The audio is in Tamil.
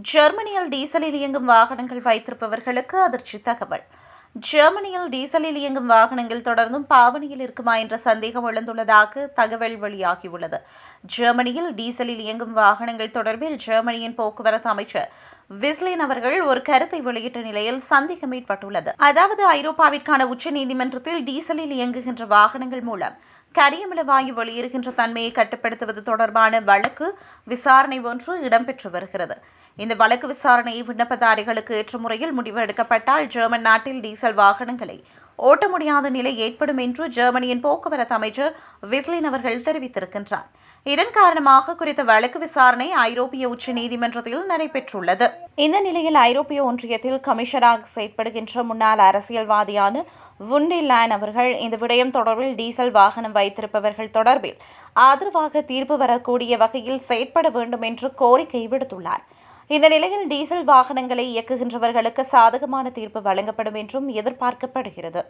ஜெர்மனியில் டீசலில் இயங்கும் வாகனங்கள் வைத்திருப்பவர்களுக்கு அதிர்ச்சி தகவல். ஜெர்மனியில் டீசலில் இயங்கும் வாகனங்கள் தொடர்ந்தும் பாவனையில் இருக்குமா என்ற சந்தேகம் எழுந்துள்ளதாக தகவல் வெளியாகியுள்ளது. ஜெர்மனியில் டீசலில் இயங்கும் வாகனங்கள் தொடர்பில் ஜெர்மனியின் போக்குவரத்து அமைச்சர் விஸ்லின் அவர்கள் ஒரு கருத்தை வெளியிட்ட நிலையில் சந்தேகம் ஏற்பட்டுள்ளது. அதாவது ஐரோப்பாவிற்கான உச்ச நீதிமன்றத்தில் டீசலில் இயங்குகின்ற வாகனங்கள் மூலம் கரியமில வாயு வெளியேறுகின்ற தன்மையை கட்டுப்படுத்துவது தொடர்பான வழக்கு விசாரணை ஒன்று இடம்பெற்று வருகிறது. இந்த வழக்கு விசாரணை விண்ணப்பதாரிகளுக்கு ஏற்ற முறையில் முடிவு எடுக்கப்பட்டால் ஜெர்மன் நாட்டில் டீசல் வாகனங்களை ஓட்ட முடியாத நிலை ஏற்படும் என்று ஜெர்மனியின் போக்குவரத்து அமைச்சர் விஸ்லின் அவர்கள் தெரிவித்திருக்கின்றார். இதன் காரணமாக குறித்த வழக்கு விசாரணை ஐரோப்பிய உச்ச நீதிமன்றத்தில் நடைபெற்றுள்ளது. இந்த நிலையில் ஐரோப்பிய ஒன்றியத்தில் கமிஷனராக செயற்படுகின்ற முன்னாள் அரசியல்வாதியான வுண்டிலேன் அவர்கள் இந்த விடயம் தொடர்பில் டீசல் வாகனம் வைத்திருப்பவர்கள் தொடர்பில் ஆதரவாக தீர்ப்பு வரக்கூடிய வகையில் செயற்பட வேண்டும் என்று கோரிக்கை விடுத்துள்ளார். இந்த நிலையில் டீசல் வாகனங்களை இயக்குகின்றவர்களுக்கு சாதகமான தீர்ப்பு வழங்கப்படும் என்றும் எதிர்பார்க்கப்படுகிறது.